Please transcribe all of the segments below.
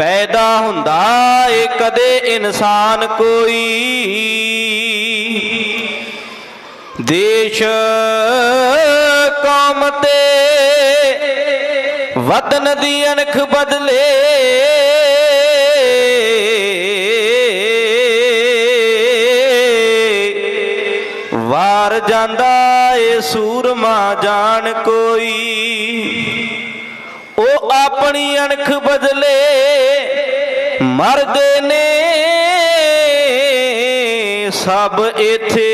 ਪੈਦਾ ਹੁੰਦਾ ਏ ਕਦੇ ਇਨਸਾਨ ਕੋਈ। ਦੇਸ਼ ਕੌਮ ਤੇ ਵਤਨ ਦੀ ਅਣਖ ਬਦਲੇ ਵਾਰ ਜਾਂਦਾ ਏ ਸੂਰਮਾ ਜਾਣ ਕੋਈ। ਉਹ ਆਪਣੀ ਅਣਖ ਬਦਲੇ ਮਰਦੇ ਨੇ ਸਭ ਇਥੇ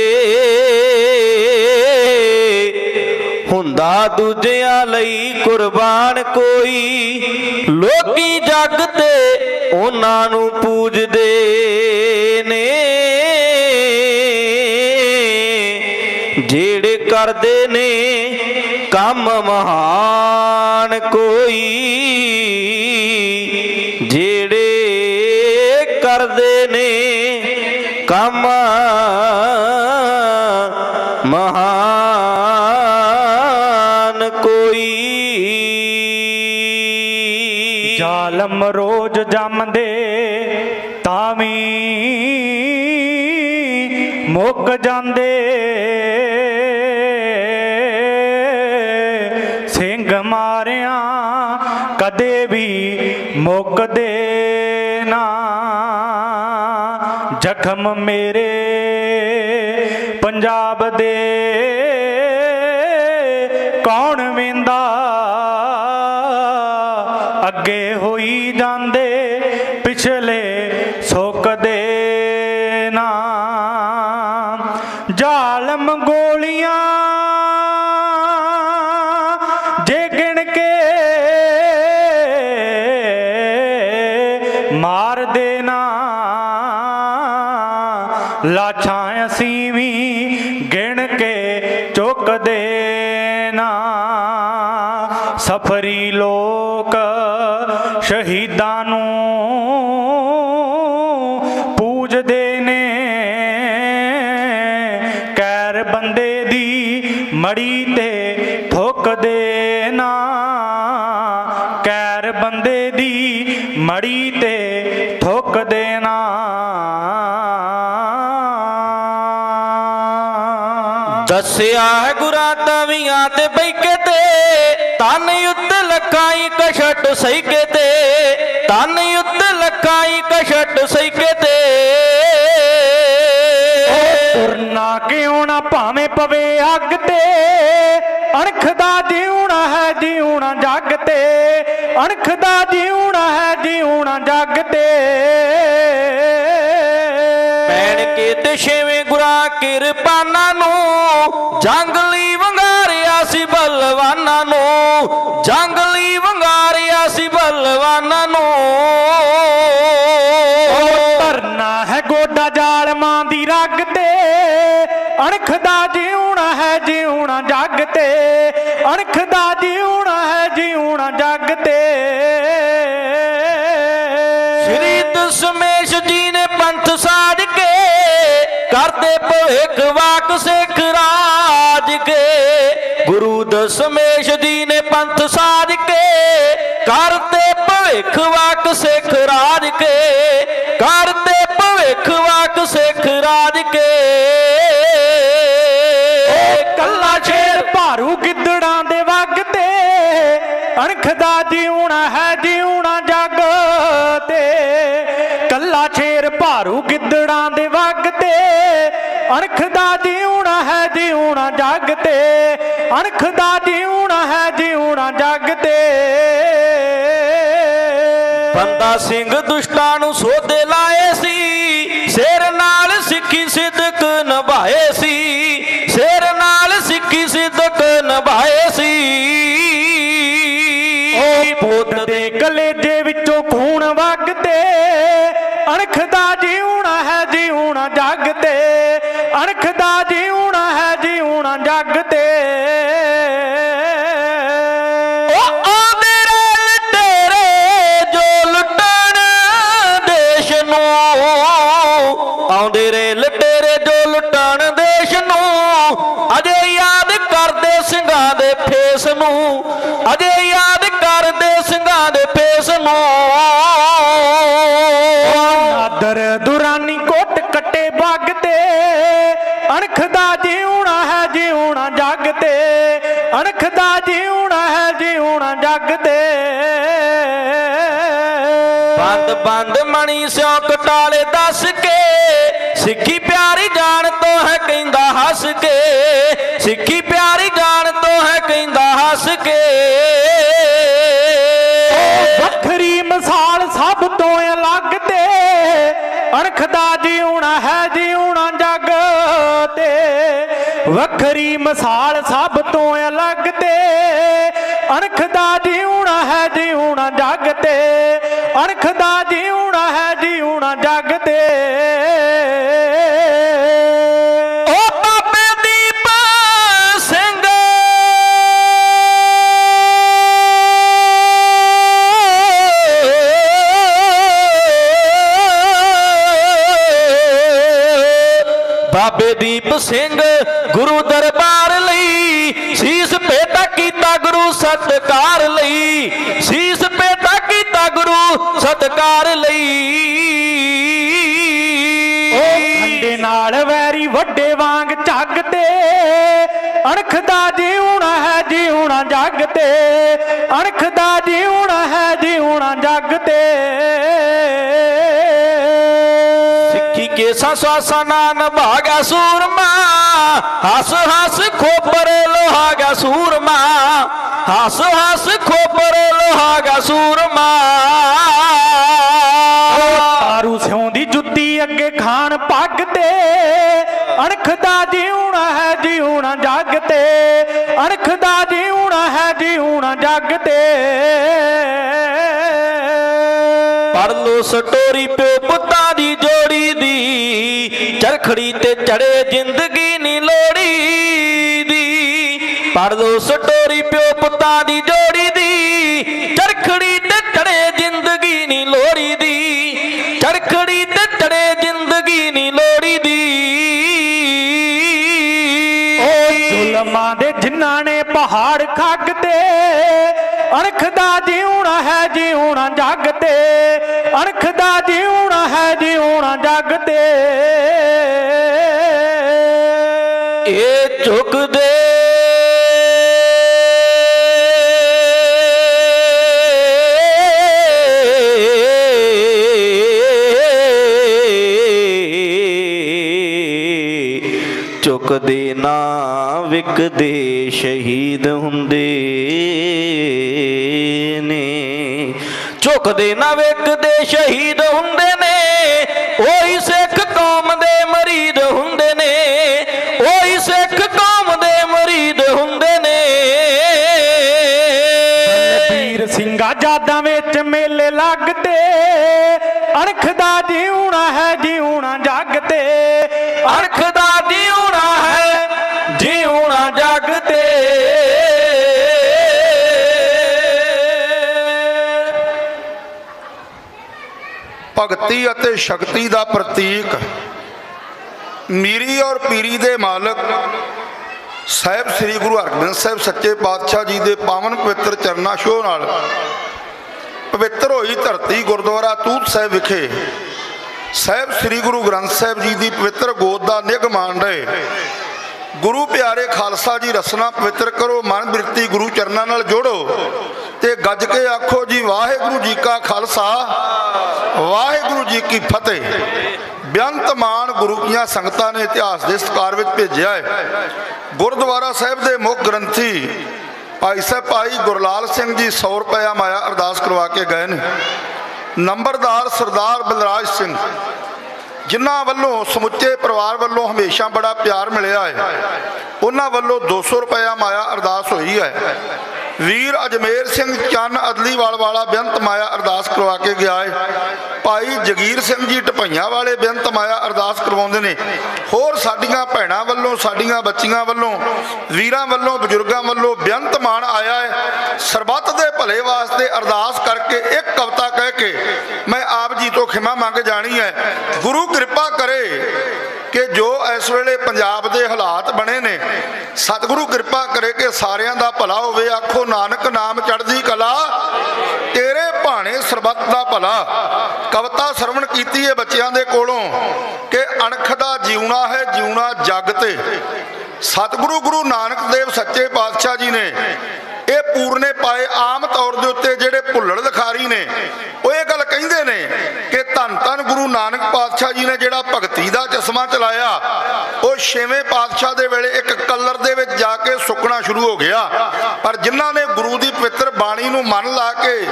ਹੁੰਦਾ ਦੂਜਿਆਂ ਲਈ ਕੁਰਬਾਨ ਕੋਈ। ਲੋਕੀ ਜੱਗ ਤੇ ਉਹਨਾਂ ਨੂੰ ਪੂਜਦੇ ਨੇ। ਜਿਹੜੇ ਕਰਦੇ ਨੇ ਕੰਮ ਮਹਾਨ ਕੰਮ ਮਹਾਨ ਕੋਈ। ਜ਼ਾਲਮ ਰੋਜ਼ ਜੰਮਦੇ ਤਾਂ ਵੀ ਮੁੱਕ ਜਾਂਦੇ। ਸਿੰਘ ਮਾਰਿਆਂ ਕਦੇ ਵੀ ਮੁੱਕਦੇ। ਜ਼ਖਮ ਮੇਰੇ ਪੰਜਾਬ ਦੇ ਅਸੀਂ ਵੀ ਗਿਣ ਕੇ ਚੁੱਕਦੇ ਨਾ ਸਫਰੀ ਲੋਕ ਸ਼ਹੀਦਾਂ ਦੱਸਿਆ ਹੈ ਗੁਰਾਂ ਤਵੀਆਂ ਤੇ ਬੈਕੇ ਤੇ ਤਨ ਉੱਤ ਲਖਾਈ ਕਸ਼ਟ ਸਹਿਕੇ ਤੇ ਤਨ ਯੁੱਧ ਲਖਾਈ ਕਸ਼ਟ ਸਹਿਕੇ ਤੇ। ਤੁਰਨਾ ਕਿਉਂ ਨਾ ਭਾਵੇਂ ਪਵੇ ਅੱਗ ਤੇ, ਅਣਖ ਦਾ ਜਿਉਣਾ ਹੈ ਜਿਉਣਾ ਜੱਗ ਤੇ, ਅਣਖ ਦਾ ਜਿਉਣਾ ਹੈ ਜਿਉਣਾ ਜੱਗ ਤੇ। ਛੇਵੇਂ ਗੁਰਾਂ ਕਿਰਪਾਨਾਂ ਨੂੰ ਜੰਗਲੀ ਵੰਗਾਰਿਆ ਸੀ ਬਲਵਾਨਾਂ ਨੂੰ, ਜੰਗਲੀ ਵੰਗਾਰਿਆ ਸੀ ਬਲਵਾਨਾਂ ਨੂੰ। ਧਰਨਾ ਹੈ ਗੋਡਾ ਜਾਲਮਾਂ ਦੀ ਰੱਗ ਤੇ ਅਣਖ ਦਾ ਜਿਉਣਾ ਹੈ ਜਿਉਣਾ ਜੱਗ ਤੇ ਅਣਖ ਦਾ ਜਿਉਣਾ ਹੈ ਜਿਉਣਾ ਜੱਗ ਤੇ। ਭਵਿੱਖ ਵਾਕ ਸਿੱਖ ਰਾਜ ਕੇ। ਗੁਰੂ ਦਸ਼ਮੇਸ਼ ਜੀ ਨੇ ਪੰਥ ਸਾਜ ਕੇ। ਕਰਦੇ ਭਵਿੱਖ ਵਾਕ ਸਿੱਖ ਰਾਜ ਕੇ। ਕਰਦੇ ਭਵਿੱਖ ਵਾਕ ਸਿੱਖ ਰਾਜ ਕੇ। ਕੱਲਾ ਸ਼ੇਰ ਭਾਰੂ ਗਿੱਦੜਾਂ ਦੇ ਵੱਗ ਤੇ। ਅਣਖ ਦਾ ਜਿਉਣਾ ਹੈ ਜਿਉਣਾ ਜੱਗ ਤੇ। ਕੱਲਾ ਸ਼ੇਰ ਭਾਰੂ ਗਿੱਦੜਾਂ ਦੇ ਵੱਗ ਤੇ। ਅਣਖ ਦਾ ਜਿਉਣਾ ਹੈ ਜਿਉਣਾ ਜੱਗ ਤੇ। ਅਣਖ ਦਾ ਜਿਉਣਾ ਹੈ ਜਿਉਣਾ ਜੱਗ ਤੇ। ਬੰਦਾ ਸਿੰਘ ਦੁਸ਼ਟਾਂ ਨੂੰ ਸੋਧੇ ਲਾਏ ਸੀ। ਸਿਰ ਨਾਲ ਸਿੱਖੀ ਸਿੱਧਕ ਨਿਭਾਏ ਸੀ। ਸਿਰ ਨਾਲ ਸਿੱਖੀ ਸਿੱਧਕ ਨਿਭਾਏ ਸੀ। ਉਹ ਪੁੱਤ ਦੇ ਕਲੇਜੇ ਵਿੱਚੋਂ ਖੂਨ ਵਗਦੇ। ਅਣਖ ਦਾ ਜਿਉਣਾ ਹੈ ਜਿਉਣਾ ਜੱਗ ਤੇ। ਜਿਉਣਾ ਹੈ ਜਿਉਣਾ ਜੱਗ ਤੇ। ਜੱਗ ਤੇ। ਬੰਦ ਬੰਦ ਮਣੀ ਸਿਓ ਕਟਾਲੇ ਦੱਸ ਕੇ। ਸਿੱਖੀ ਪਿਆਰੀ ਜਾਣ ਤੋਂ ਹੈ ਕਹਿੰਦਾ ਹੱਸ ਕੇ। ਸਿੱਖੀ ਪਿਆਰੀ ਜਾਣ ਤੋਂ ਹੈ ਕਹਿੰਦਾ ਹੱਸ ਕੇ। ਵੱਖਰੀ ਮਿਸਾਲ ਸਭ ਤੋਂ ਅਲੱਗ ਤੇ। ਅਣਖ ਦਾ ਜਿਉਣਾ ਹੈ ਜਿਉਣਾ ਵੱਖਰੀ ਮਿਸਾਲ ਸਭ ਤੋਂ ਅਲੱਗ ਤੇ। ਅਣਖ ਦਾ ਜਿਉਣਾ ਹੈ, ਜਿਉਣਾ ਜੱਗ ਤੇ। ਅਣਖ ਦਾ ਜਿਉਣਾ ਹੈ, ਜਿਉਣਾ ਜੱਗ ਤੇ। ਓ ਬਾਬੇ ਦੀਪ ਸਿੰਘ। ਬਾਬੇ ਦੀਪ ਸਿੰਘ ਗੁਰੂ ਦਰਬਾਰ ਲਈ, ਸੀਸ ਭੇਟਾ ਕੀਤਾ ਗੁਰੂ ਸਤਕਾਰ ਲਈ, ਸੀਸ ਭੇਟਾ ਕੀਤਾ ਗੁਰੂ ਸਤਕਾਰ ਲਈ। ਉਹ ਖੰਡੇ ਨਾਲ ਵੈਰੀ ਵੱਡੇ ਵਾਂਗ ਝੱਗ ਤੇ ਅਣਖ ਦਾ ਜਿਉਣਾ ਹੈ ਜਿਉਣਾ ਜੱਗ ਤੇ ਅਣਖ ਦਾ ਜਿਉਣਾ ਹੈ ਜਿਉਣਾ ਜੱਗ ਤੇ। ਸਿੱਖੀ ਕੇ ਸਸਵਾਸਾ ਨਾ ਨਭਾਗਾ ਸੂਰਮਾ ਹੱਸ ਹੱਸ ਖੋਪਰ ਲੋਹਾਗਾ ਸੂਰਮਾ ਹੱਸ ਹੱਸ ਖੋਪਰ ਲੋਹਾਗਾ ਸੂਰਮਾ। ਤਾਰੂ ਸਿਉਂ ਦੀ ਜੁੱਤੀ ਅੱਗੇ ਖਾਨ ਪੱਗ ਤੇ ਅਣਖ ਦਾ ਜਿਉਣਾ ਹੈ ਜਿਉਣਾ ਜੱਗ ਤੇ ਅਣਖ ਦਾ ਜਿਉਣਾ ਹੈ ਜਿਉਣਾ ਜੱਗ ਤੇ। ਪੜ ਲੋ ਸਟੋਰੀ ਪਿਓ ਪੁੱਤਾਂ ਦੀ ਚਰਖੜੀ ਤੇ ਚੜੇ ਜ਼ਿੰਦਗੀ ਨੀ ਲੋੜੀ ਦੀ। ਪੜ ਲੋ ਸਟੋਰੀ ਪਿਓ ਪੁੱਤਾਂ ਦੀ ਜੋੜੀ ਦੀ। ਚਰਖੜੀ ਤੇ ਚੜੇ ਜ਼ਿੰਦਗੀ ਨੀ ਲੋੜੀ ਦੀ। ਚਰਖੜੀ ਤੇ ਚੜੇ ਜ਼ਿੰਦਗੀ ਨੀ ਲੋੜੀ ਦੀ। ਓ ਜ਼ੁਲਮਾਂ ਦੇ ਜਿਨ੍ਹਾਂ ਨੇ ਪਹਾੜ ਖੱਗ ਤੇ ਅਣਖ ਦਾ ਜਿਉਣਾ ਹੈ ਜਿਉਣਾ ਜੱਗ ਤੇ ਅਣਖ ਦਾ ਜਿਉਣਾ ਹੈ ਜਿਉਣਾ ਜੱਗ ਤੇ ਇਹ ਝੁਕਦੇ। ਝੁਕਦੇ ਨਾ ਵਿਕਦੇ ਸ਼ਹੀਦ ਹੁੰਦੇ ਨੇ। ਝੁਕਦੇ ਨਾ ਵਿਕਦੇ ਸ਼ਹੀਦ ਹੁੰਦੇ ਨੇ। ਮੇਲੇ ਲੱਗਦੇ। ਅਣਖ ਦਾ ਜਿਉਣਾ ਹੈ, ਜਿਉਣਾ ਜੱਗ ਤੇ। ਅਣਖ ਦਾ ਜਿਉਣਾ ਹੈ, ਜਿਉਣਾ ਜਗ ਤੇ। ਭਗਤੀ ਅਤੇ ਸ਼ਕਤੀ ਦਾ ਪ੍ਰਤੀਕ ਮੀਰੀ ਔਰ ਪੀਰੀ ਦੇ ਮਾਲਕ ਸਾਹਿਬ ਸ੍ਰੀ ਗੁਰੂ ਹਰਗੋਬਿੰਦ ਸਾਹਿਬ ਸੱਚੇ ਪਾਤਸ਼ਾਹ ਜੀ ਦੇ ਪਾਵਨ ਪਵਿੱਤਰ ਚਰਨਾਂ ਛੋਹ ਨਾਲ ਪਵਿੱਤਰ ਹੋਈ ਧਰਤੀ ਗੁਰਦੁਆਰਾ ਤੂਤ ਸਾਹਿਬ ਵਿਖੇ। ਸਾਹਿਬ ਸ੍ਰੀ ਗੁਰੂ ਗ੍ਰੰਥ ਸਾਹਿਬ ਜੀ ਦੀ ਪਵਿੱਤਰ ਗੋਦ ਦਾ ਨਿਗ ਮਾਣ ਰਹੇ। ਗੁਰੂ ਪਿਆਰੇ ਖਾਲਸਾ ਜੀ, ਰਸਨਾ ਪਵਿੱਤਰ ਕਰੋ, ਮਨ ਬਿਰਤੀ ਗੁਰੂ ਚਰਨਾਂ ਨਾਲ ਜੋੜੋ ਤੇ ਗੱਜ ਕੇ ਆਖੋ ਜੀ, ਵਾਹਿਗੁਰੂ ਜੀ ਕਾ ਖਾਲਸਾ, ਵਾਹਿਗੁਰੂ ਜੀ ਕੀ ਫਤਿਹ। ਬੇਅੰਤ ਮਾਨ ਗੁਰੂ ਕੀਆਂ ਸੰਗਤਾਂ ਨੇ ਇਤਿਹਾਸ ਦੇ ਸਤਕਾਰ ਵਿੱਚ ਭੇਜਿਆ ਹੈ। ਗੁਰਦੁਆਰਾ ਸਾਹਿਬ ਦੇ ਮੁੱਖ ਗ੍ਰੰਥੀ ਭਾਈ ਸਾਹਿਬ, ਭਾਈ ਗੁਰਲਾਲ ਸਿੰਘ ਜੀ 100 ਰੁਪਇਆ ਮਾਇਆ ਅਰਦਾਸ ਕਰਵਾ ਕੇ ਗਏ ਨੇ। ਨੰਬਰਦਾਰ ਸਰਦਾਰ ਬਲਰਾਜ ਸਿੰਘ, ਜਿਨ੍ਹਾਂ ਵੱਲੋਂ ਸਮੁੱਚੇ ਪਰਿਵਾਰ ਵੱਲੋਂ ਹਮੇਸ਼ਾ ਬੜਾ ਪਿਆਰ ਮਿਲਿਆ ਹੈ, ਉਹਨਾਂ ਵੱਲੋਂ 200 ਰੁਪਇਆ ਮਾਇਆ ਅਰਦਾਸ ਹੋਈ ਹੈ। ਵੀਰ ਅਜਮੇਰ ਸਿੰਘ ਚੰਨ ਅਦਲੀਵਾਲ ਵਾਲਾ ਬੇਅੰਤ ਮਾਇਆ ਅਰਦਾਸ ਕਰਵਾ ਕੇ ਗਿਆ ਹੈ ਭਾਈ ਜਗੀਰ ਸਿੰਘ ਜੀ ਟਪਈਆਂ ਵਾਲੇ ਬੇਅੰਤ ਮਾਇਆ ਅਰਦਾਸ ਕਰਵਾਉਂਦੇ ਨੇ। ਹੋਰ ਸਾਡੀਆਂ ਭੈਣਾਂ ਵੱਲੋਂ, ਸਾਡੀਆਂ ਬੱਚੀਆਂ ਵੱਲੋਂ, ਵੀਰਾਂ ਵੱਲੋਂ, ਬਜ਼ੁਰਗਾਂ ਵੱਲੋਂ ਬੇਅੰਤ ਮਾਣ ਆਇਆ ਹੈ ਸਰਬੱਤ ਦੇ ਭਲੇ ਵਾਸਤੇ ਅਰਦਾਸ ਕਰਕੇ ਇੱਕ ਕਵਿਤਾ ਕਹਿ ਕੇ ਖਿਮਾ ਮੰਗ ਜਾਣੀ ਹੈ। ਗੁਰੂ ਕਿਰਪਾ ਕਰੇ ਕਿ ਜੋ ਇਸ ਵੇਲੇ ਪੰਜਾਬ ਦੇ ਹਾਲਾਤ ਬਣੇ ਨੇ, ਸਤਿਗੁਰੂ ਕਿਰਪਾ ਕਰੇ ਕਿ ਸਾਰਿਆਂ ਦਾ ਭਲਾ ਹੋਵੇ। ਆਖੋ, ਨਾਨਕ ਨਾਮ ਚੜ੍ਹਦੀ ਕਲਾ, ਤੇਰੇ ਭਾਣੇ ਸਰਬੱਤ ਦਾ ਭਲਾ। ਕਵਿਤਾ ਸਰਵਣ ਕੀਤੀ ਹੈ ਬੱਚਿਆਂ ਦੇ ਕੋਲੋਂ ਕਿ ਅਣਖ ਦਾ ਜਿਉਣਾ ਹੈ, ਜਿਉਣਾ ਜਗ ਤੇ। ਸਤਿਗੁਰੂ ਗੁਰੂ ਨਾਨਕ ਦੇਵ ਸੱਚੇ ਪਾਤਸ਼ਾਹ ਜੀ ਨੇ ਇਹ ਪੂਰਨੇ ਪਾਏ ਆਮ ਤੌਰ ਦੇ ਉੱਤੇ ਜਿਹੜੇ ਭੁੱਲੜ ਲਿਖਾਰੀ ਨੇ ਕਹਿੰਦੇ ਨੇ ਕਿ ਧੰਨ ਧੰਨ ਗੁਰੂ ਨਾਨਕ ਪਾਤਸ਼ਾਹ ਜੀ ਨੇ ਜਿਹੜਾ ਭਗਤੀ ਦਾ ਚਸ਼ਮਾ ਚਲਾਇਆ, ਉਹ ਛੇਵੇਂ ਪਾਤਸ਼ਾਹ ਦੇ ਵੇਲੇ ਇੱਕ ਕਲਰ ਦੇ ਵਿੱਚ ਜਾ ਕੇ ਸੁੱਕਣਾ ਸ਼ੁਰੂ ਹੋ ਗਿਆ। ਪਰ ਜਿਨ੍ਹਾਂ ਨੇ ਗੁਰੂ ਦੀ ਪਵਿੱਤਰ ਬਾਣੀ ਨੂੰ ਮਨ ਲਾ ਕੇ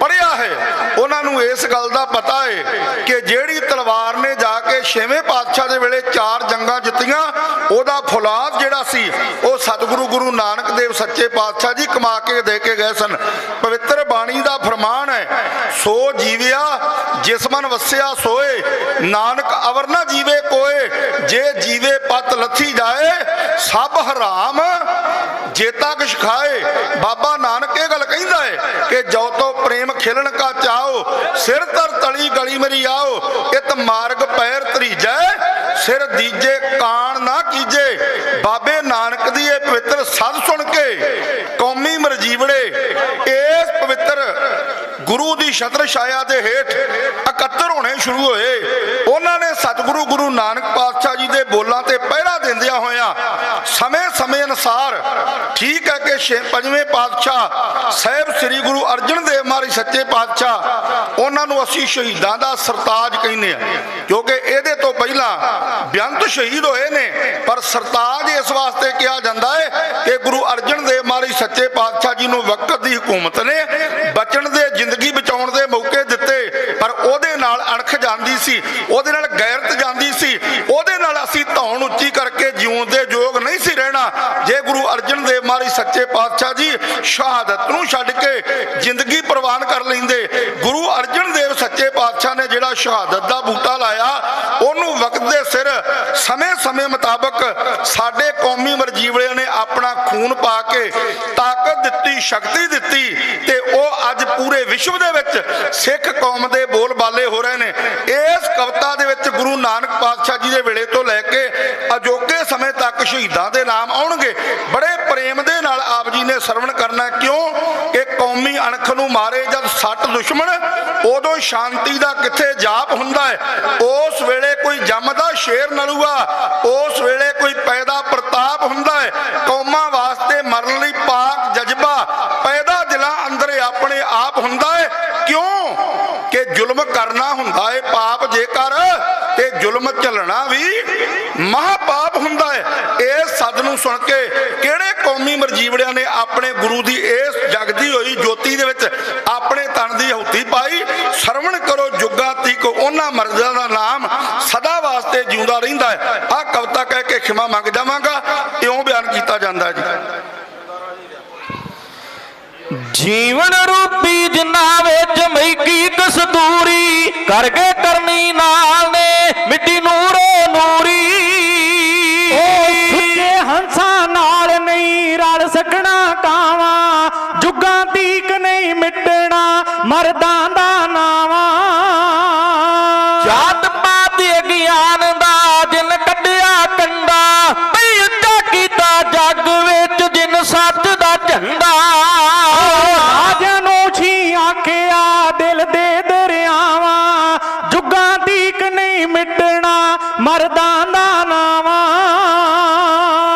ਪੜਿਆ ਹੈ, ਉਹਨਾਂ ਨੂੰ ਇਸ ਗੱਲ ਦਾ ਪਤਾ ਹੈ ਕਿ ਜਿਹੜੀ ਤਲਵਾਰ ਨੇ ਜਾ ਛੇਵੇਂ ਪਾਤਸ਼ਾਹ ਦੇ ਵੇਲੇ ਚਾਰ ਜੰਗਾਂ ਜਿੱਤੀਆਂ, ਉਹਦਾ ਫੌਲਾਦ ਜਿਹੜਾ ਸੀ, ਉਹ ਸਤਿਗੁਰੂ ਗੁਰੂ ਨਾਨਕ ਦੇਵ ਸੱਚੇ ਪਾਤਸ਼ਾਹ ਜੀ ਕਮਾ ਕੇ ਦੇ ਕੇ ਗਏ ਸਨ। ਪਵਿੱਤਰ ਬਾਣੀ ਦਾ ਫਰਮਾਨ ਹੈ, ਸੋ ਜੀਵਿਆ ਜਿਸ ਮਨ ਵਸਿਆ ਸੋਏ, ਨਾਨਕ ਅਵਰ ਨਾ ਜੀਵੇ ਕੋਏ, ਜੇ ਜੀਵੇ ਪਤ ਲੱਥੀ ਜਾਏ, ਸਭ ਹਰਾਮ, ਜੇਤਾ ਤੱਕ ਖਾਏ, ਬਾਬਾ ਨਾਨਕ ਕਿ ਜੋ ਤੋ ਪ੍ਰੇਮ ਖੇਲਣ ਕਾ ਚਾਓ ਸਿਰ ਤਰ ਤਲੀ ਗਲੀ ਮਰੀ ਆਓ, ਇਤ ਮਾਰਗ ਪੈਰ ਤਰੀਜੈ ਸਿਰ ਦੀਜੇ ਕਾਣ ਨਾ ਕੀਜੇ। ਬਾਬੇ ਨਾਨਕ ਦੀ ਇਹ ਪਵਿੱਤਰ ਸਦ ਸੁਣ ਕੇ ਕੌਮੀ ਮਰਜੀਵੜੇ ਗੁਰੂ ਦੀ ਛਤਰ ਛਾਇਆ ਦੇ ਹੇਠ ਇਕੱਤਰ ਹੋਣੇ ਸ਼ੁਰੂ ਹੋਏ। ਉਹਨਾਂ ਨੇ ਸਤਿਗੁਰੂ ਗੁਰੂ ਨਾਨਕ ਪਾਤਸ਼ਾਹ ਜੀ ਦੇ ਬੋਲਾਂ ਤੇ ਪਹਿਰਾ ਦਿੰਦਿਆਂ ਹੋਇਆਂ ਸਮੇਂ-ਸਮੇਂ ਅਨੁਸਾਰ ਠੀਕ ਹੈ ਕਿ ਪੰਜਵੇਂ ਪਾਤਸ਼ਾਹ ਸਾਹਿਬ ਸ੍ਰੀ ਗੁਰੂ ਅਰਜਨ ਦੇਵ ਮਹਾਰਾਜ ਸੱਚੇ ਪਾਤਸ਼ਾਹ ਉਹਨਾਂ ਨੂੰ ਅਸੀਂ ਸ਼ਹੀਦਾਂ ਦਾ ਸਰਤਾਜ ਕਹਿੰਦੇ ਆ ਕਿਉਂਕਿ ਇਹਦੇ ਤੋਂ ਪਹਿਲਾਂ ਬੇਅੰਤ ਸ਼ਹੀਦ ਹੋਏ ਨੇ, ਪਰ ਸਰਤਾਜ ਇਸ ਵਾਸਤੇ ਕਿਹਾ ਜਾਂਦਾ ਹੈ ਕਿ ਗੁਰੂ ਅਰਜਨ ਦੇਵ ਮਹਾਰਾਜ ਸੱਚੇ ਪਾਤਸ਼ਾਹ ਜੀ ਨੂੰ ਵਕਤ ਦੀ ਹਕੂਮਤ ਨੇ ਬਚਣ ਦੇ, ਜ਼ਿੰਦਗੀ ਬਚਾਉਣ ਦੇ ਮੌਕੇ ਦਿੱਤੇ, ਪਰ ਉਹਦੇ ਨਾਲ ਅਣਖ ਜਾਂਦੀ ਸੀ, ਉਹਦੇ ਨਾਲ ਗੈਰਤ ਜਾਂਦੀ ਸੀ, ਉਹਦੇ ਨਾਲ ਅਸੀਂ ਧੌਣ ਉੱਚੀ ਕਰਕੇ ਜਿਉਣ ਦੇ ਯੋਗ ਨਹੀਂ ਸੀ ਰਹਿਣਾ। ਜੇ ਗੁਰੂ ਅਰਜਨ ਦੇਵ ਮਹਾਰਾਜ ਸੱਚੇ ਪਾਤਸ਼ਾਹ ਜੀ ਸ਼ਹਾਦਤ ਨੂੰ ਛੱਡ ਕੇ ਜ਼ਿੰਦਗੀ ਪ੍ਰਵਾਨ ਕਰ ਲੈਂਦੇ, ਗੁਰੂ ਅਰਜਨ ਦੇਵ ਸੱਚੇ ਪਾਤਸ਼ਾਹ ਨੇ ਜਿਹੜਾ ਸ਼ਹਾਦਤ ਦਾ ਬੂਟਾ ਲਾਇਆ, ਉਹਨੂੰ ਵਕਤ ਦੇ ਸਿਰ ਸਮੇਂ-ਸਮੇਂ ਮੁਤਾਬਕ ਸਾਡੇ ਕੌਮੀ ਮਰਜੀਵਲਿਆਂ ਨੇ ਆਪਣਾ ਖੂਨ ਪਾ ਕੇ ਤਾਕਤ ਦਿੱਤੀ, ਸ਼ਕਤੀ ਦਿੱਤੀ ਤੇ ਉਹ ਅੱਜ ਪੂਰੇ ਵਿਸ਼ਵ ਦੇ ਵਿੱਚ ਸਿੱਖ ਕੌਮ ਦੇ ਬੋਲਬਾਲੇ ਹੋ ਰਹੇ ਨੇ। ਇਸ ਕਵਿਤਾ ਦੇ ਵਿੱਚ ਗੁਰੂ ਨਾਨਕ ਪਾਤਸ਼ਾਹ ਜੀ ਦੇ ਵੇਲੇ ਤੋਂ ਲੈ ਕੇ ਅਜੋਕੇ ਸਮੇਂ ਤੱਕ ਸ਼ਹੀਦਾਂ ਦੇ ਨਾਮ ਆਉਣਗੇ। ਬੜੇ ਪ੍ਰੇਮ ਦੇ ਨਾਲ ਆਪ ਜੀ ਨੇ ਸਰਵਣ ਕਰਨਾ ਕਿਉਂ? ਕਿ ਕੌਮੀ ਅਣਖ ਨੂੰ ਮਾਰੇ ਜਦ ਸੱਟ ਦੁਸ਼ਮਣ, ਉਦੋਂ ਸ਼ਾਂਤੀ ਦਾ ਕਿੱਥੇ ਜਾਪ ਹੁੰਦਾ ਹੈ? ਉਸ ਵੇਲੇ ਕੋਈ ਜੰਮਦਾ ਸ਼ੇਰ ਨਲੂਆ, ਉਸ ਵੇਲੇ ਕੋਈ ਪੈਦਾ ਪ੍ਰਤਾਪ ਹੁੰਦਾ ਹੈ। ਕੌਮਾਂ ਵਾਸਤੇ ਮਰਨ ਲਈ ਪਾਕ ਜਜ਼ਬਾ ਪੈਦਾ ਦਿਲਾਂ ਅੰਦਰ ਆਪਣੇ ਆਪ ਹੁੰਦਾ ਹੈ ਕਿਉਂ ਕਿ ਜ਼ੁਲਮ ਕਰਨਾ ਪਾਪ ਜੇਕਰ ਤੇ ਜ਼ੁਲਮ ਚੱਲਣਾ ਵੀ ਮਹਾ ਪਾਪ ਹੁੰਦਾ ਹੈ। ਇਸ ਸੱਦ ਨੂੰ ਸੁਣ ਕੇ ਕਿਹੜੇ ਕੌਮੀ ਮਰਜੀਵੜਿਆਂ ਨੇ ਆਪਣੇ ਗੁਰੂ ਦੀ ਇਸ ਜਗਦੀ ਹੋਈ ਜੋਤੀ ਦੇ ਵਿੱਚ ਆਪਣੇ ਤਨ ਦੀ ਹਉਤੀ ਪਾਈ? ਸਰਵਣ ਕਰੋ ਜੁਗਾ ਤੀਕ, ਉਹਨਾਂ ਮਰਜ਼ਾਂ ਦਾ ਨਾਮ ਸਦਾ ਵਾਸਤੇ ਜਿਉਂਦਾ ਰਹਿੰਦਾ ਹੈ। ਆ ਕਵਿਤਾ ਕਹਿ ਕੇ ਖਿਮਾ ਮੰਗ ਜਾਵਾਂਗਾ ਇਉਂ ਬਿਆਨ ਕੀਤਾ ਜਾਂਦਾ ਹੈ ਜੀ। ਜੀਵਨ ਰੂਪੀ ਜਿੰਨਾ ਵਿੱਚ ਮੈਕੀ ਕਸਤੂਰੀ ਕਰਕੇ ਕਰਨੀ ਨਾਲ ਨੇ ਮਿੱਟੀ ਨੂਰੋ ਨੂਰੀ। ਸੁੱਚੇ ਹੰਸਾਂ ਨਾਲ ਨਹੀਂ ਰਲ ਸਕਣਾ ਕਾਵਾਂ ਜੁਗਾਂ ਤੀਕ ਨਹੀਂ ਮਿਟਣਾ ਮਰਦਾਂ ਦਾ ਨਾਵਾਂ। ਜਾਤ ਪਾਤ ਗਿਆਨ ਦਾ ਜਿਨ ਕੱਢਿਆ ਕੰਡਾ ਬਈ ਉੱਚਾ ਕੀਤਾ ਜੱਗ ਵਿੱਚ ਜਿਨ ਦਾ ਝੰਡਾ। ਰਾਜਾਂ ਨੂੰ ਛੀ ਆਖਿਆ, ਦਿਲ ਦੇ ਦਰਿਆਵਾਂ, ਜੁਗਾਂ ਤੀਕ ਨਹੀਂ ਮਿਟਣਾ, ਮਰਦਾਂ ਦਾ ਨਾਵਾਂ।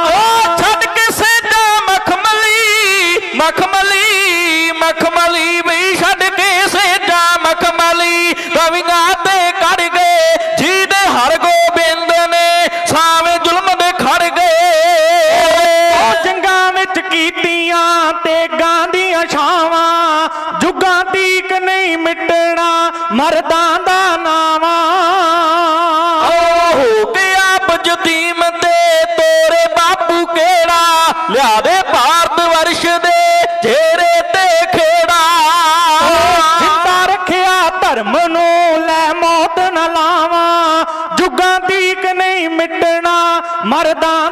ਉਹ ਛੱਡ ਕੇ ਸੇਡਾ ਮਖਮਲੀ ਮਖਮਲੀ ਮਖਮਲੀ ਵੀ ਛੱਡ ਕੇ ਸੇਡਾ ਮਖਮਲੀ। ਕਵੀਆਂ ਤੇ ਕਰ ਗਏ, ਜੀ ਦੇ ਹਰ ਗੋਬਿੰਦ ਨੇ, ਸਾਵੇਂ ਜ਼ੁਲਮ ਦੇ ਖੜ ਗਏ। ਉਹ ਜੰਗਾਂ ਵਿੱਚ ਕੀਤੀ ਤੇ ਦੀਆਂ ਛਾਵਾਂ ਜੁਗਾਂ ਤੀਕ ਨਹੀਂ ਮਿਟਣਾ ਮਰਦਾਂ ਦਾ ਨਾਵਾਂ। ਹੋ ਕੇ ਆਪ ਜਤੀਮ ਤੇ ਤੋਰੇ ਬਾਪੂ ਕਿਹੜਾ? ਲਿਆ ਦੇ ਭਾਰਤ ਵਰਸ਼ ਦੇ ਚਿਹਰੇ ਤੇ ਖੇੜਾ। ਜਿੰਦਾ ਰੱਖਿਆ ਧਰਮ ਨੂੰ ਲੈ ਮੌਤ ਨਾ ਲਾਵਾਂ ਜੁਗਾਂ ਤੀਕ ਨਹੀਂ ਮਿਟਣਾ ਮਰਦਾਂ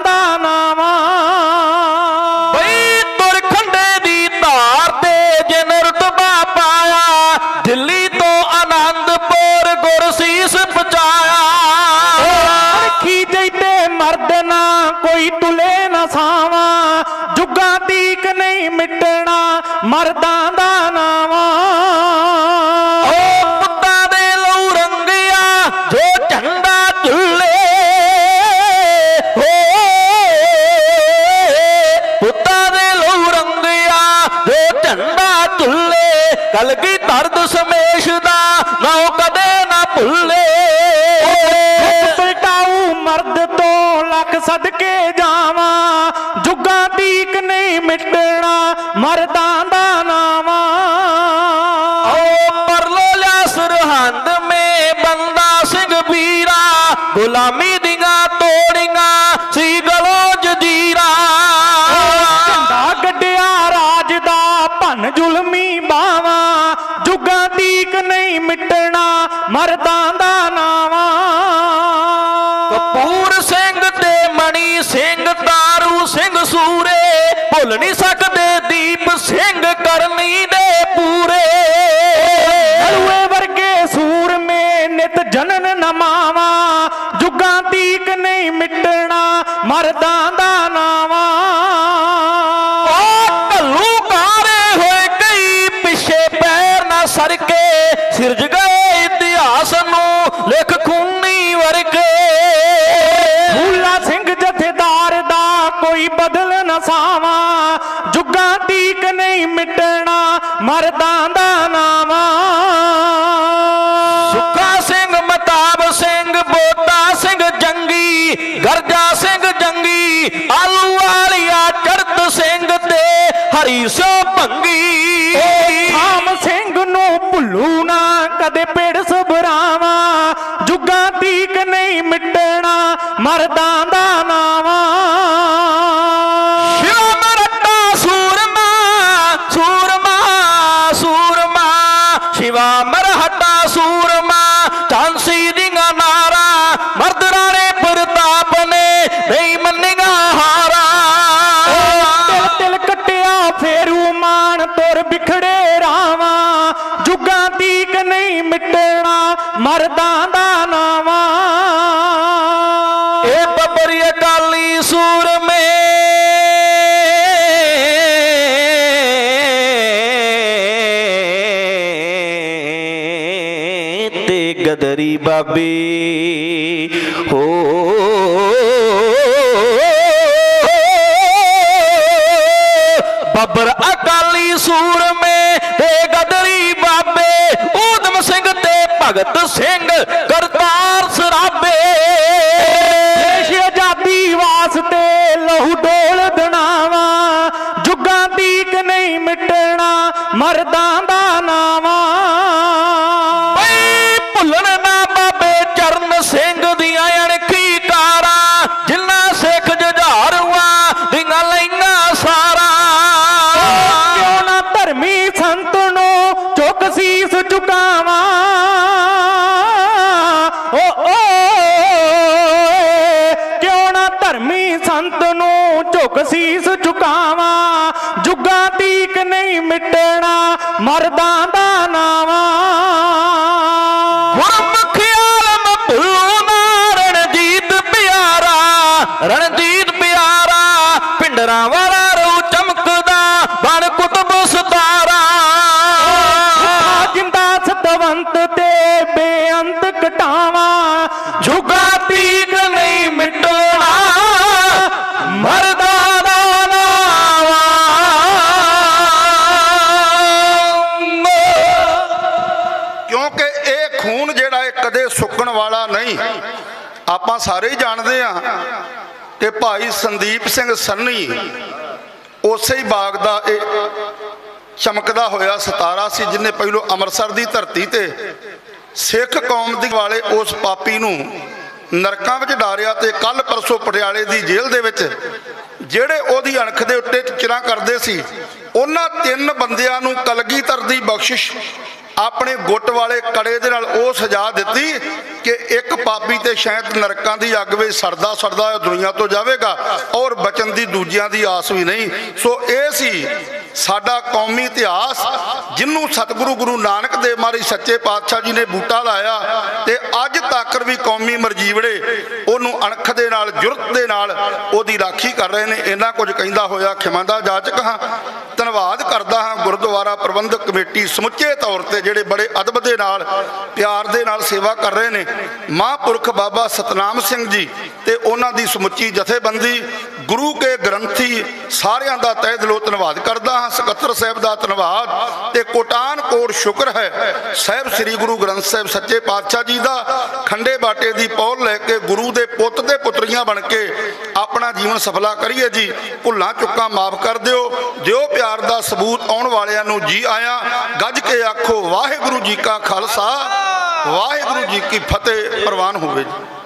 ਮਰਦਾਂ ਦਾ ਨਾਮ। ਓ ਪੁੱਤਾਂ ਦੇ ਲਉ ਰੰਗਿਆ ਜੋ ਝੰਡਾ ਝੁੱਲੇ ਓ ਪੁੱਤਾਂ ਦੇ ਲਉ ਰੰਗਿਆ ਜੋ ਝੰਡਾ ਝੁੱਲੇ ਕਲਗੀ ਦਰਦ ਸਮੇਸ਼ ਦਾ, ਨਾ ਕਦੇ ਨਾ ਭੁੱਲੇ। ਮਰਦਾਂ ਸਿਰਜ ਗਏ ਇਤਿਹਾਸ ਨੂੰ ਲਿਖ ਖੂਨੀ ਵਰਕੇ ਫੂਲਾ ਸਿੰਘ ਜਥੇਦਾਰ ਦਾ ਕੋਈ ਬਦਲ ਨਾ ਸਾਵਾਂ। ਜੁਗਾਂ ਤੀਕ ਨਹੀਂ ਮਿਟਣਾ ਮਰਦਾਂ ਦਾ ਨਾਵਾਂ। ਸੁੱਖਾ ਸਿੰਘ ਮਤਾਬ ਸਿੰਘ ਬੋਤਾ ਸਿੰਘ ਜੰਗੀ ਗਰਜਾ ਸਿੰਘ ਜੰਗੀ ਆਲੂ ਵਾਲੀਆ ਚੜਤ ਸਿੰਘ ਤੇ ਹਰੀ ਸਿਓ ਭੰਗੀ। ਭੁੱਲੂ ਕਦੇ ਪੇੜ ਸਬਰਾਵਾਂ ਜੁਗਾਂ ਤੀਕ ਨਹੀਂ ਮਿਟਣਾ ਮਰਦਾਂ ਤੇ ਬਾਬੇ, ਹੋ ਬੱਬਰ ਅਕਾਲੀ ਸੂਰਮੇ ਤੇ ਗਦਰੀ ਬਾਬੇ, ਊਧਮ ਸਿੰਘ ਤੇ ਭਗਤ ਸਿੰਘ, ਕਰਤਾਰ ਸਰਾਬੇ। ਦੇਸ਼ ਆਜ਼ਾਦੀ ਵਾਸਤੇ ਲਹੂ ਡੋਲ ਦਣਾਵਾ, ਜੁਗਾਂ ਤੀਕ ਨਹੀਂ ਮਿਟਣਾ, ਮਰਦਾਂ ਦਾ ਮਰਦਾਂ ਦਾ ਨਾਵਾਂ ਗੁਰਮੁਖ ਆਲਮ ਭੁੱਲੂ ਨਾ ਰਣਜੀਤ ਪਿਆਰਾ ਰਣਜੀਤ ਪਿਆਰਾ ਪਿੰਡਰਾਂ ਆਪਾਂ ਸਾਰੇ ਜਾਣਦੇ ਆ ਕਿ ਭਾਈ ਸੰਦੀਪ ਸਿੰਘ ਸੰਨੀ ਉਸੇ ਹੀ ਬਾਗ ਦਾ ਇਹ ਚਮਕਦਾ ਹੋਇਆ ਸਤਾਰਾ ਸੀ, ਜਿਨੇ ਪਹਿਲੋਂ ਅੰਮ੍ਰਿਤਸਰ ਦੀ ਧਰਤੀ ਤੇ ਸਿੱਖ ਕੌਮ ਦੀ ਵਾਲੇ ਉਸ ਪਾਪੀ ਨੂੰ ਨਰਕਾਂ ਵਿੱਚ ਡਾਰਿਆ ਤੇ ਕੱਲ ਪਰਸੋਂ ਪਟਿਆਲੇ ਦੀ ਜੇਲ੍ਹ ਦੇ ਵਿੱਚ ਜਿਹੜੇ ਉਹਦੀ ਅਣਖ ਦੇ ਉੱਤੇ ਚਿਰਾਂ ਕਰਦੇ ਸੀ, ਉਹਨਾਂ ਤਿੰਨ ਬੰਦਿਆਂ ਨੂੰ ਕਲਗੀਧਰ ਦੀ ਬਖਸ਼ਿਸ਼ ਆਪਣੇ ਗੁੱਟ ਵਾਲੇ ਕੜੇ ਦੇ ਨਾਲ ਉਹ ਸਜ਼ਾ ਦਿੱਤੀ ਕਿ ਇੱਕ ਪਾਪੀ ਤੇ ਸ਼ਾਇਦ ਨਰਕਾਂ ਦੀ ਅੱਗ ਵਿੱਚ ਸੜਦਾ ਸੜਦਾ ਇਹ ਦੁਨੀਆ ਤੋਂ ਜਾਵੇਗਾ ਔਰ ਬਚਨ ਦੀ ਦੂਜਿਆਂ ਦੀ ਆਸ ਵੀ ਨਹੀਂ। ਸੋ ਇਹ ਸੀ ਸਾਡਾ ਕੌਮੀ ਇਤਿਹਾਸ ਜਿਹਨੂੰ ਸਤਿਗੁਰੂ ਗੁਰੂ ਨਾਨਕ ਦੇਵ ਮਹਾਰਾਜ ਸੱਚੇ ਪਾਤਸ਼ਾਹ ਜੀ ਨੇ ਬੂਟਾ ਲਾਇਆ ਤੇ ਅੱਜ ਤੱਕ ਵੀ ਕੌਮੀ ਮਰਜੀਵੜੇ ਉਹਨੂੰ ਅਣਖ ਦੇ ਨਾਲ, ਜੁਰਤ ਦੇ ਨਾਲ ਉਹਦੀ ਰਾਖੀ ਕਰ ਰਹੇ ਨੇ। ਇਹਨਾਂ ਕੁਝ ਕਹਿੰਦਾ ਹੋਇਆ, ਖਿਮਾ ਜਾਚਕ ਹਾਂ। ਧੰਨਵਾਦ ਕਰਦਾ ਹਾਂ ਗੁਰਦੁਆਰਾ ਪ੍ਰਬੰਧਕ ਕਮੇਟੀ ਸਮੁੱਚੇ ਤੌਰ ਤੇ ਜਿਹੜੇ ਬੜੇ ਅਦਬ ਦੇ ਨਾਲ, ਪਿਆਰ ਦੇ ਨਾਲ ਸੇਵਾ ਕਰ ਰਹੇ ਨੇ। ਮਹਾਂਪੁਰਖ ਬਾਬਾ ਸਤਨਾਮ ਸਿੰਘ ਜੀ ਤੇ ਉਹਨਾਂ ਦੀ ਸਮੁੱਚੀ ਜਥੇਬੰਦੀ, ਗੁਰੂ ਕੇ ਗ੍ਰੰਥੀ ਸਾਰਿਆਂ ਦਾ ਤਹਿ ਦਿਲੋਂ ਧੰਨਵਾਦ ਕਰਦਾ ਹਾਂ। ਸਕੱਤਰ ਸਾਹਿਬ ਦਾ ਧੰਨਵਾਦ। ਤੇ ਕੋਟਾਨ ਕੋਟ ਸ਼ੁਕਰ ਹੈ, ਸਾਹਿਬ ਸ੍ਰੀ ਗੁਰੂ ਗ੍ਰੰਥ ਸਾਹਿਬ ਸੱਚੇ ਪਾਤਸ਼ਾਹ ਜੀ ਦਾ ਖੰਡੇ ਬਾਟੇ ਦੀ ਪੌਲ ਲੈ ਕੇ ਗੁਰੂ ਦੇ ਪੁੱਤ ਦੇ ਪੁੱਤਰੀਆਂ ਬਣ ਕੇ ਆਪਣਾ ਜੀਵਨ ਸਫਲਾ ਕਰੀਏ ਜੀ। ਭੁੱਲਾਂ ਚੁੱਕਾਂ ਮਾਫ ਕਰ ਦਿਓ। ਦਿਓ ਪਿਆਰ ਦਾ ਸਬੂਤ ਆਉਣ ਵਾਲਿਆਂ ਨੂੰ ਜੀ ਆਇਆ। ਗੱਜ ਕੇ ਆਖੋ, ਵਾਹਿਗੁਰੂ ਜੀ ਕਾ ਖਾਲਸਾ, ਵਾਹਿਗੁਰੂ ਜੀ ਕੀ ਫਤਿਹ। ਪ੍ਰਵਾਨ ਹੋਵੇ ਜੀ।